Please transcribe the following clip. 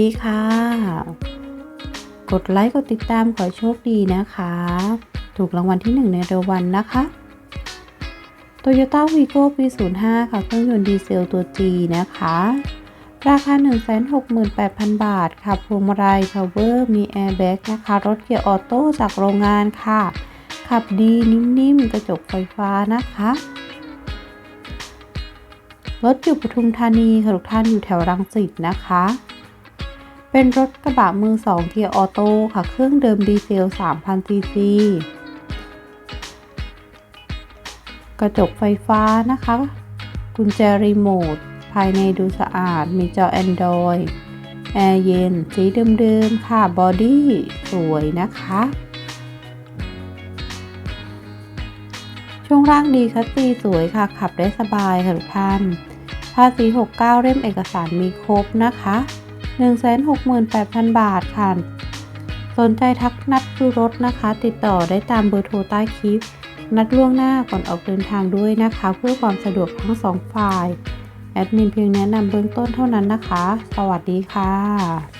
ดีค่ะ กดไลค์กดติดตามขอโชคดีนะคะ ถูกรางวัลที่ 1 ในเร็ววันนะคะ Toyota Vigo ปี 05 ค่ะ เครื่องยนต์ดีเซลตัว G นะคะ ราคา 168,000 บาท ค่ะพวงมาลัย Power มี Airbag นะคะ รถเกียร์ออโต้จากโรงงานค่ะ ขับดีนิ่มๆ กระจกไฟฟ้านะคะรถอยู่ปทุมธานีค่ะทุกท่านอยู่แถวรังสิตนะคะ เป็นรถกระบะมือ2เกียร์ออโต้ค่ะ เครื่องเดิมดีเซล 3,000 ซีซี กระจกไฟฟ้านะคะ กุญแจรีโมท ภายในดูสะอาด มีจอ Android แอร์เย็น สีเดิมๆค่ะ บอดี้สวยนะคะ ช่วงล่างดีคัสซีสวยค่ะ ขับได้สบายค่ะทุกท่าน ภาษี 69 เล่มเอกสารมีครบนะคะ 168,000 บาทค่ะ สนใจทักนัดซื้อรถนะคะ ติดต่อได้ตามเบอร์โทรใต้คลิป นัดล่วงหน้าก่อนออกเดินทางด้วยนะคะ เพื่อความสะดวกทั้งสองฝ่าย แอดมินเพียงแนะนำเบื้องต้นเท่านั้นนะคะ สวัสดีค่ะ